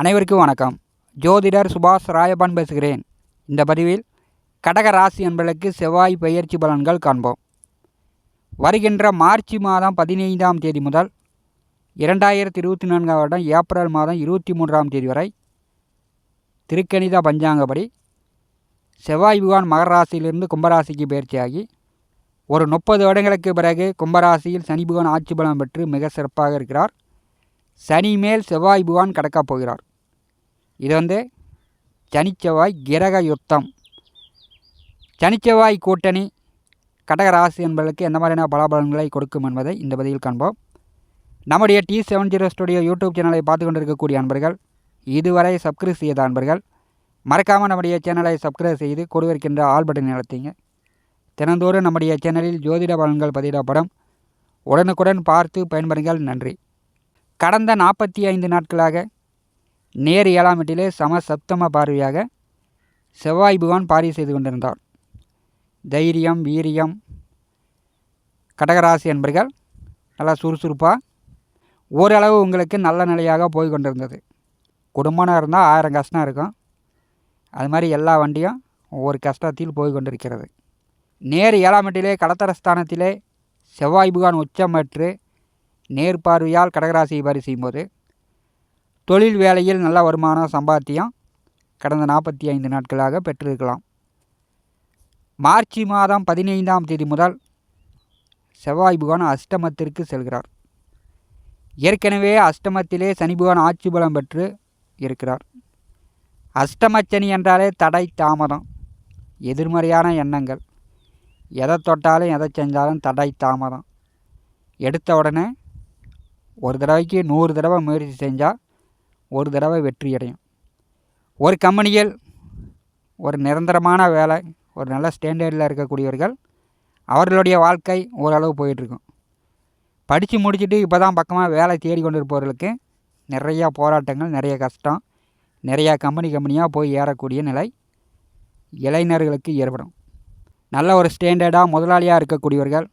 அனைவருக்கும் வணக்கம். ஜோதிடர் சுபாஷ் ராயபான் பேசுகிறேன். இந்த பதிவில் கடக ராசி என்பதற்கு செவ்வாய் பயிற்சி பலன்கள் காண்போம். வருகின்ற மார்ச் மாதம் பதினைந்தாம் தேதி முதல் இரண்டாயிரத்தி இருபத்தி நான்காம் வருடம் ஏப்ரல் மாதம் இருபத்தி மூன்றாம் தேதி வரை திருக்கணித பஞ்சாங்கப்படி செவ்வாய் பகவான் மகர ராசியிலிருந்து கும்பராசிக்கு பயிற்சியாகி ஒரு முப்பது வருடங்களுக்கு பிறகு கும்பராசியில் சனி பகவான் ஆட்சி பலம் பெற்று மிக சிறப்பாக இருக்கிறார். சனி மேல் செவ்வாய் பகவான் கடக்கப் போகிறார். இது வந்து சனிச்செவ்வாய் கிரக யுத்தம் சனிச்செவ்வாய் கூட்டணி கடக ராசி என்பதற்கு எந்த மாதிரியான பலாபலன்களை கொடுக்கும் என்பதை இந்த பதிவில் காண்போம். நம்முடைய T seven zero studio YouTube சேனலை பார்த்து கொண்டிருக்கக்கூடிய அன்பர்கள் இதுவரை சப்ஸ்கிரைப் செய்த அன்பர்கள் மறக்காமல் நம்முடைய சேனலை சப்ஸ்கிரைப் செய்து கொடுவிருக்கின்ற ஆல் பட்டன் நடத்திங்க தினந்தோறும் நம்முடைய சேனலில் ஜோதிட பலன்கள் பதிவிடப்படும். உடனுக்குடன் பார்த்து பயன்பெறுங்கள். நன்றி. கடந்த நாற்பத்தி ஐந்து நாட்களாக நேர் ஏழாம் சம சப்தம பார்வையாக செவ்வாய் புகான் பார்வை செய்து கொண்டிருந்தார். தைரியம் வீரியம் கடகராசி என்பர்கள் நல்லா சுறுசுறுப்பாக ஓரளவு உங்களுக்கு நல்ல நிலையாக போய் கொண்டிருந்தது. குடும்பம்னு இருந்தால் ஆயிரம் கஷ்டம் இருக்கும். அது மாதிரி எல்லா வண்டியும் ஒவ்வொரு கஷ்டத்தில் போய் கொண்டிருக்கிறது. நேர் ஏழாம் வீட்டிலே கடத்தரஸ்தானத்திலே செவ்வாய் புகான் உச்சம் பெற்று நேர்பார்வையால் கடகராசியை பாரி செய்யும்போது தொழில் வேலையில் நல்ல வருமானம் சம்பாத்தியம் கடந்த நாற்பத்தி ஐந்து நாட்களாக பெற்றிருக்கலாம். மார்ச் மாதம் பதினைந்தாம் தேதி முதல் செவ்வாய் புகான் அஷ்டமத்திற்கு செல்கிறார். ஏற்கனவே அஷ்டமத்திலே சனி புகான் ஆட்சி பலம் பெற்று இருக்கிறார். அஷ்டமச்சனி என்றாலே தடை தாமதம் எதிர்மறையான எண்ணங்கள். எதை தொட்டாலும் எதை செஞ்சாலும் தடை தாமதம். எடுத்த உடனே ஒரு தடவைக்கு நூறு தடவை முயற்சி செஞ்சால் ஒரு தடவை வெற்றி அடையும் ஒரு கம்பெனியில் ஒரு நிரந்தரமான வேலை ஒரு நல்ல ஸ்டாண்டர்டில் இருக்கக்கூடியவர்கள் அவர்களுடைய வாழ்க்கை ஓரளவு போயிட்டுருக்கும். படித்து முடிச்சுட்டு இப்போ தான் பக்கமாக வேலை தேடி கொண்டு இருப்பவர்களுக்கு நிறையா போராட்டங்கள் நிறைய கஷ்டம் நிறையா கம்பெனி கம்பெனியாக போய் ஏறக்கூடிய நிலை இளைஞர்களுக்கு ஏற்படும். நல்ல ஒரு ஸ்டாண்டர்டாக முதலாளியாக இருக்கக்கூடியவர்கள்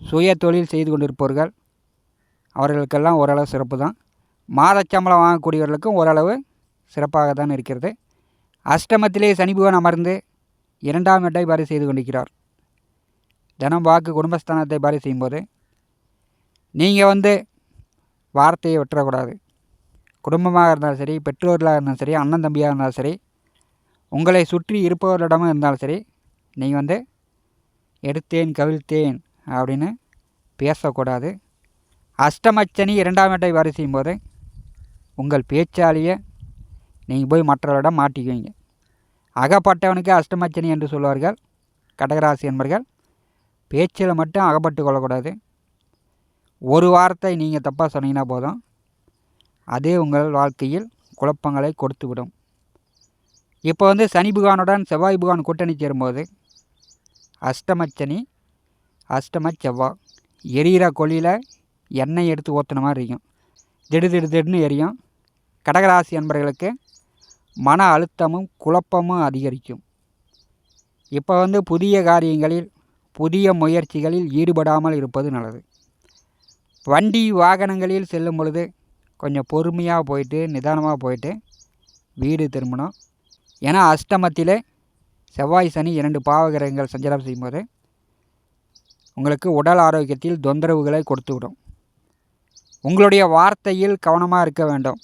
சுய தொழில் செய்து கொண்டிருப்பவர்கள் அவர்களுக்கெல்லாம் ஓரளவு சிறப்பு தான் மாதச்சம்பளம் வாங்கக்கூடியவர்களுக்கும் ஓரளவு சிறப்பாக தான் இருக்கிறது. அஷ்டமத்திலே சனி பகவான் அமர்ந்து இரண்டாம் எட்டை பாரி செய்து கொண்டிருக்கிறார். தினம் வாக்கு குடும்பஸ்தானத்தை பாரி செய்யும்போது நீங்கள் வந்து வார்த்தையை விட்டுறக்கூடாது. குடும்பமாக இருந்தாலும் சரி பெற்றோர்களாக இருந்தாலும் சரி அண்ணன் தம்பியாக இருந்தாலும் சரி உங்களை சுற்றி இருப்பவர்களிடமும் இருந்தாலும் சரி நீங்கள் வந்து எடுத்தேன் கவிழ்த்தேன் அப்படின்னு பேசக்கூடாது. அஷ்டமச்சனி இரண்டாம் எட்டை வாரி செய்யும்போது உங்கள் பேச்சாலேயே நீங்கள் போய் மற்றவரிடம் மாட்டிக்குவீங்க. அகப்பட்டவனுக்கு அஷ்டமச்சனி என்று சொல்வார்கள். கடகராசி என்பர்கள் பேச்சில் மட்டும் அகப்பட்டு கொள்ளக்கூடாது. ஒரு வார்த்தை நீங்கள் தப்பாக சொன்னீங்கன்னா போதும். அதே உங்கள் வாழ்க்கையில் குழப்பங்களை கொடுத்துவிடும். இப்போ வந்து சனி புகானுடன் செவ்வாய் புகான் கூட்டணி சேரும்போது அஷ்டமச்சனி அஷ்டம செவ்வாய் எரியிற கொல்லியில் எண்ணெய் எடுத்து ஊற்றுன மாதிரி இருக்கும் திடு திடு திடுன்னு எரியும். கடகராசி என்பவர்களுக்கு மன அழுத்தமும் குழப்பமும் அதிகரிக்கும். இப்போ வந்து புதிய காரியங்களில் புதிய முயற்சிகளில் ஈடுபடாமல் இருப்பது நல்லது. வண்டி வாகனங்களில் செல்லும் பொழுது கொஞ்சம் பொறுமையாக போயிட்டு நிதானமாக போயிட்டு வீடு திரும்பணும். ஏன்னா அஷ்டமத்திலே செவ்வாய் சனி இரண்டு பாவகிரகங்கள் சஞ்சாரம் செய்யும்போது உங்களுக்கு உடல் ஆரோக்கியத்தில் தொந்தரவுகளை கொடுத்துவிடும். உங்களுடைய வார்த்தையில் கவனமாக இருக்க வேண்டும்.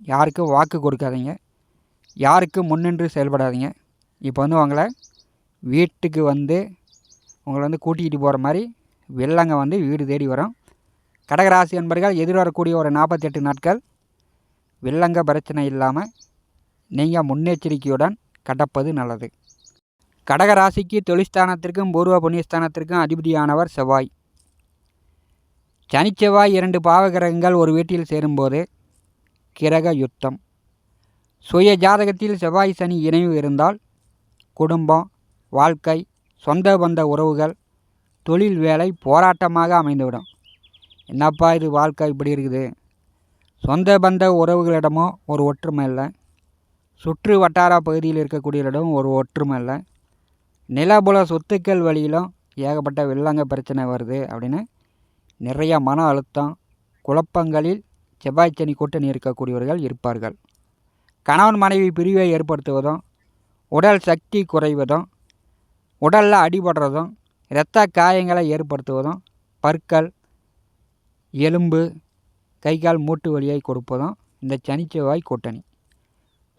யாருக்கும் வாக்கு கொடுக்காதீங்க. யாருக்கும் முன்னின்று செயல்படாதீங்க. இப்போ வந்து உங்களை வீட்டுக்கு வந்து உங்களை வந்து கூட்டிகிட்டு போகிற மாதிரி வெள்ளங்க வந்து வீடு தேடி வரும். கடகராசி என்பர்கள் எதிர்வரக்கூடிய ஒரு நாற்பத்தெட்டு நாட்கள் வெள்ளங்க பிரச்சனை இல்லாமல் நீங்கள் முன்னெச்சரிக்கையுடன் கடப்பது நல்லது. கடகராசிக்கு தொழிற்ஸ்தானத்திற்கும் பூர்வ புண்ணியஸ்தானத்திற்கும் அதிபதியானவர் செவ்வாய். சனிச்செவ்வாய் இரண்டு பாவகிரகங்கள் ஒரு வீட்டில் சேரும்போது கிரக யுத்தம் சுய ஜாதகத்தில் செவ்வாய் சனி இணைவு இருந்தால் குடும்பம் வாழ்க்கை சொந்த பந்த உறவுகள் தொழில் வேலை போராட்டமாக அமைந்துவிடும். என்னப்பா இது வாழ்க்கை இப்படி இருக்குது? சொந்த பந்த உறவுகளிடமும் ஒரு ஒற்றுமை இல்லை. சுற்று வட்டார பகுதியில் இருக்கக்கூடியவரிடம் ஒரு ஒற்றுமை இல்லை. நிலபுல சொத்துக்கள் வழியிலும் ஏகப்பட்ட வெள்ளங்க பிரச்சனை வருது அப்படின்னு நிறைய மன அழுத்தம் குழப்பங்களில் செவ்வாய் சனி கூட்டணி இருக்கக்கூடியவர்கள் இருப்பார்கள். கணவன் மனைவி பிரிவை ஏற்படுத்துவதும் உடல் சக்தி குறைவதும் உடலில் அடிபடுறதும் இரத்த காயங்களை ஏற்படுத்துவதும் பற்கள் எலும்பு கை கால் மூட்டு வழியை கொடுப்பதும் இந்த சனிச்செவ்வாய் கூட்டணி.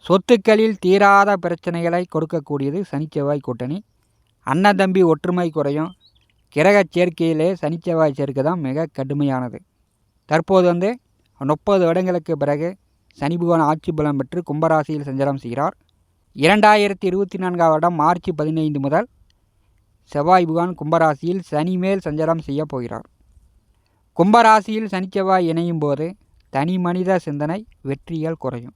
சொத்துக்களில் தீராத பிரச்சனைகளை கொடுக்கக்கூடியது சனிச்செவ்வாய் கூட்டணி. அண்ணன் தம்பி ஒற்றுமை குறையும். கிரக சேர்க்கையிலே சனிச்செவ்வாய் சேர்க்கை தான் மிக கடுமையானது. தற்போது வந்து முப்பது வருடங்களுக்கு பிறகு சனி பகவான் ஆட்சி பலம் பெற்று கும்பராசியில் சஞ்சாரம் செய்கிறார். இரண்டாயிரத்தி இருபத்தி நான்காம் வருடம் மார்ச் பதினைந்து முதல் செவ்வாய் பகவான் கும்பராசியில் சனி மேல் சஞ்சாரம் செய்ய போகிறார். கும்பராசியில் சனிச்செவ்வாய் இணையும் போது தனி மனித சிந்தனை வெற்றிகள் குறையும்.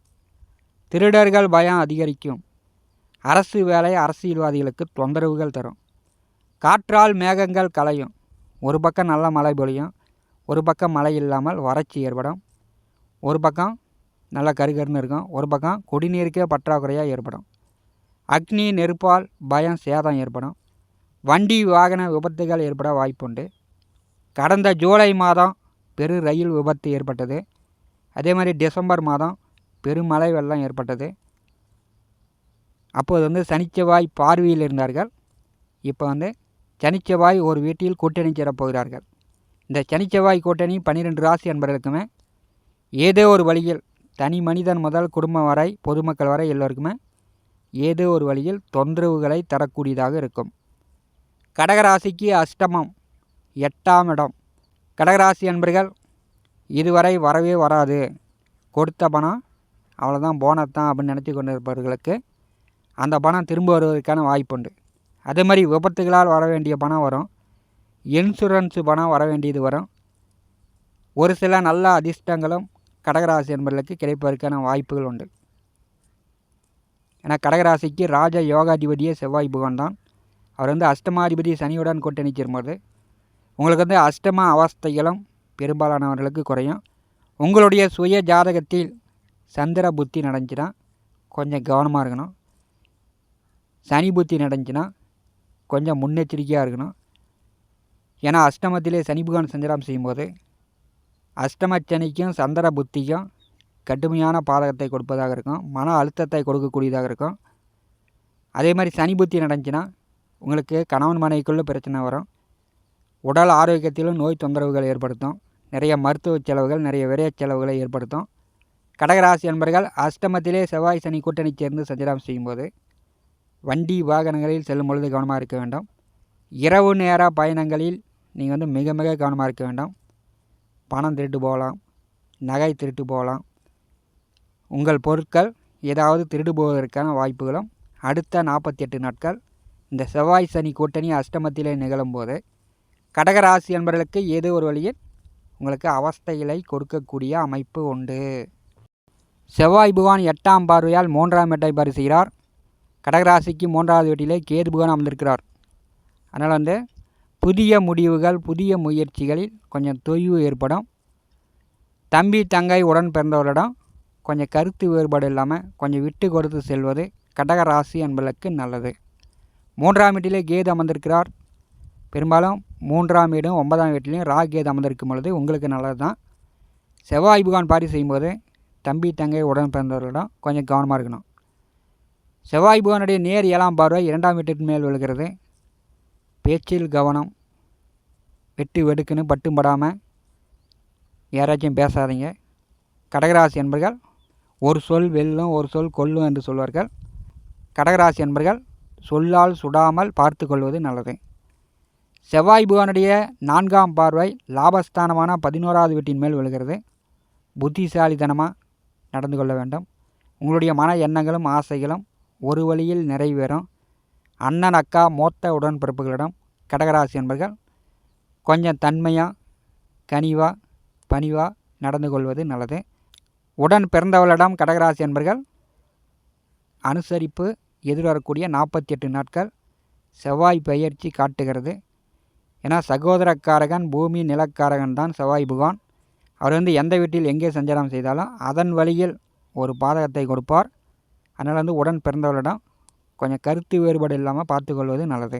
திருடர்கள் பயம் அதிகரிக்கும். அரசு வேலை அரசியல்வாதிகளுக்கு தொந்தரவுகள் தரும். காற்றால் மேகங்கள் கலையும். ஒரு பக்கம் நல்ல மழை பொழியும். ஒரு பக்கம் மழை இல்லாமல் வறட்சி ஏற்படும். ஒரு பக்கம் நல்லா கருகருன்னு இருக்கும் ஒரு பக்கம் குடிநீருக்கே பற்றாக்குறையாக ஏற்படும். அக்னி நெருப்பால் பயம் சேதம் ஏற்படும். வண்டி வாகன விபத்துகள் ஏற்பட வாய்ப்புண்டு. கடந்த ஜூலை மாதம் பெரு ரயில் விபத்து ஏற்பட்டது. அதே மாதிரி டிசம்பர் மாதம் பெருமழை வெள்ளம் ஏற்பட்டது. அப்போது வந்து சனிச்செவ்வாய் பார்வையில் இருந்தார்கள். இப்போ வந்து சனிச்செவ்வாய் ஒரு வீட்டில் கூட்டணி சேரப் போகிறார்கள் இந்த சனிச்செவ்வாய் கூட்டணி பன்னிரெண்டு ராசி என்பவர்களுக்குமே ஏதோ ஒரு வழியில் தனி மனிதன் முதல் குடும்பம் வரை பொதுமக்கள் வரை எல்லோருக்குமே ஏதோ ஒரு வழியில் தொந்தரவுகளை தரக்கூடியதாக இருக்கும். கடகராசிக்கு அஷ்டமம் எட்டாம் இடம். கடகராசி என்பர்கள் இதுவரை வரவே வராது. கொடுத்த பணம் அவ்வளோதான் போனஸ் தான் அப்படின்னு நினச்சி கொண்டிருப்பவர்களுக்கு அந்த பணம் திரும்ப வருவதற்கான வாய்ப்புண்டு. அதே மாதிரி விபத்துகளால் வர வேண்டிய பணம் வரும். இன்சூரன்ஸு பணம் வர வேண்டியது வரும். ஒரு சில நல்ல அதிர்ஷ்டங்களும் கடகராசி என்பர்களுக்கு கிடைப்பதற்கான வாய்ப்புகள் உண்டு. ஏன்னா கடகராசிக்கு ராஜ யோகாதிபதியே செவ்வாய் புகன் தான். அவர் வந்து அஷ்டமாதிபதி சனியுடன் கூட்டணி உங்களுக்கு வந்து அஷ்டம அவஸ்தைகளும் பெரும்பாலானவர்களுக்கு குறையும். உங்களுடைய சுய ஜாதகத்தில் சந்திர புத்தி நடந்துச்சுன்னா கொஞ்சம் கவனமாக இருக்கணும். சனி புத்தி நடந்துச்சுன்னா கொஞ்சம் முன்னெச்சரிக்கையாக இருக்கணும். ஏன்னா அஷ்டமத்திலே சனி பகவான் சஞ்சாரம் செய்யும்போது அஷ்டமச்சனிக்கும் சந்திர புத்திக்கும் கடுமையான பாதகத்தை கொடுப்பதாக இருக்கும். மன அழுத்தத்தை கொடுக்கக்கூடியதாக இருக்கும். அதே மாதிரி சனி புத்தி நடந்துச்சுன்னா உங்களுக்கு கணவன் மனைவிக்குள்ளே பிரச்சனை வரும். உடல் ஆரோக்கியத்திலும் நோய் தொந்தரவுகள் ஏற்படுத்தும். நிறைய மருத்துவ செலவுகள் நிறைய விரைய செலவுகளை ஏற்படுத்தும். கடகராசி என்பர்கள் அஷ்டமத்திலே செவ்வாய் சனி கூட்டணி சேர்ந்து சஞ்சாரம் செய்யும்போது வண்டி வாகனங்களில் செல்லும் பொழுது கவனமாக இருக்க வேண்டும். இரவு நேர பயணங்களில் நீங்கள் வந்து மிக மிக கவனமாக இருக்க வேண்டும். பணம் திருட்டு போகலாம் நகை திருட்டு போகலாம். உங்கள் பொருட்கள் ஏதாவது திருடு போவதற்கான வாய்ப்புகளும் அடுத்த நாற்பத்தி எட்டு நாட்கள் இந்த செவ்வாய் சனி கூட்டணி அஷ்டமத்திலே நிகழும்போது கடகராசி என்பவர்களுக்கு ஏதோ ஒரு வழியில் உங்களுக்கு அவஸ்தைகளை கொடுக்கக்கூடிய அமைப்பு உண்டு. செவ்வாய் பகவான் எட்டாம் பார்வையால் மூன்றாம் எட்டை பரிசுகிறார் கடகராசிக்கு மூன்றாவது வீட்டிலே கேது புகான் அமர்ந்திருக்கிறார். அதனால் வந்து புதிய முடிவுகள் புதிய முயற்சிகளில் கொஞ்சம் தொய்வு ஏற்படும். தம்பி தங்கை உடன் பிறந்தவர்களிடம் கொஞ்சம் கருத்து வேறுபாடு இல்லாமல் கொஞ்சம் விட்டு கொடுத்து செல்வது கடகராசி என்பதற்கு நல்லது. மூன்றாம் வீட்டிலே கேது அமர்ந்திருக்கிறார். பெரும்பாலும் மூன்றாம் வீடும் ஒன்பதாம் வீட்டிலையும் ரா கேது அமர்ந்திருக்கும் பொழுது உங்களுக்கு நல்லது தான் செவ்வாய் புகான் பாரி செய்யும்போது தம்பி தங்கை உடன் பிறந்தவர்களிடம் கொஞ்சம் கவனமாக இருக்கணும். செவ்வாய் புகானுடைய நேர் ஏழாம் பார்வை இரண்டாம் வீட்டிற்கு மேல் விழுகிறது. பேச்சில் கவனம் வெட்டு வெடுக்குன்னு பட்டும் படாமல் யாராச்சும் பேசாதீங்க. கடகராசி என்பர்கள் ஒரு சொல் வெல்லும் ஒரு சொல் கொல்லும் என்று சொல்வார்கள். கடகராசி என்பர்கள் சொல்லால் சுடாமல் பார்த்து கொள்வது நல்லது. செவ்வாய் புவனுடைய நான்காம் பார்வை லாபஸ்தானமான பதினோராவது வீட்டின் மேல் விழுகிறது. புத்திசாலித்தனமாக நடந்து கொள்ள வேண்டும். உங்களுடைய மன எண்ணங்களும் ஆசைகளும் ஒரு வழியில் நிறைவேறும். அண்ணன் அக்கா மூத்த உடன்பிறப்புகளிடம் கடகராசி என்பர்கள் கொஞ்சம் தன்மையாக கனிவாக பணிவாக நடந்து கொள்வது நல்லது. உடன் பிறந்தவளிடம் கடகராசி என்பர்கள் அனுசரிப்பு எதிர்வரக்கூடிய நாற்பத்தி எட்டு நாட்கள் செவ்வாய் பெயர்ச்சி காட்டுகிறது. ஏன்னா சகோதரக்காரகன் பூமி நிலக்காரகன் தான் செவ்வாய் பகவான் அவர் வந்து எந்த வீட்டில் எங்கே சஞ்சாரம் செய்தாலும் அதன் வழியில் ஒரு பாதகத்தை கொடுப்பார். அதனால் வந்து உடன் பிறந்தவர்களிடம் கொஞ்சம் கருத்து வேறுபாடு இல்லாமல் பார்த்துக்கொள்வது நல்லது.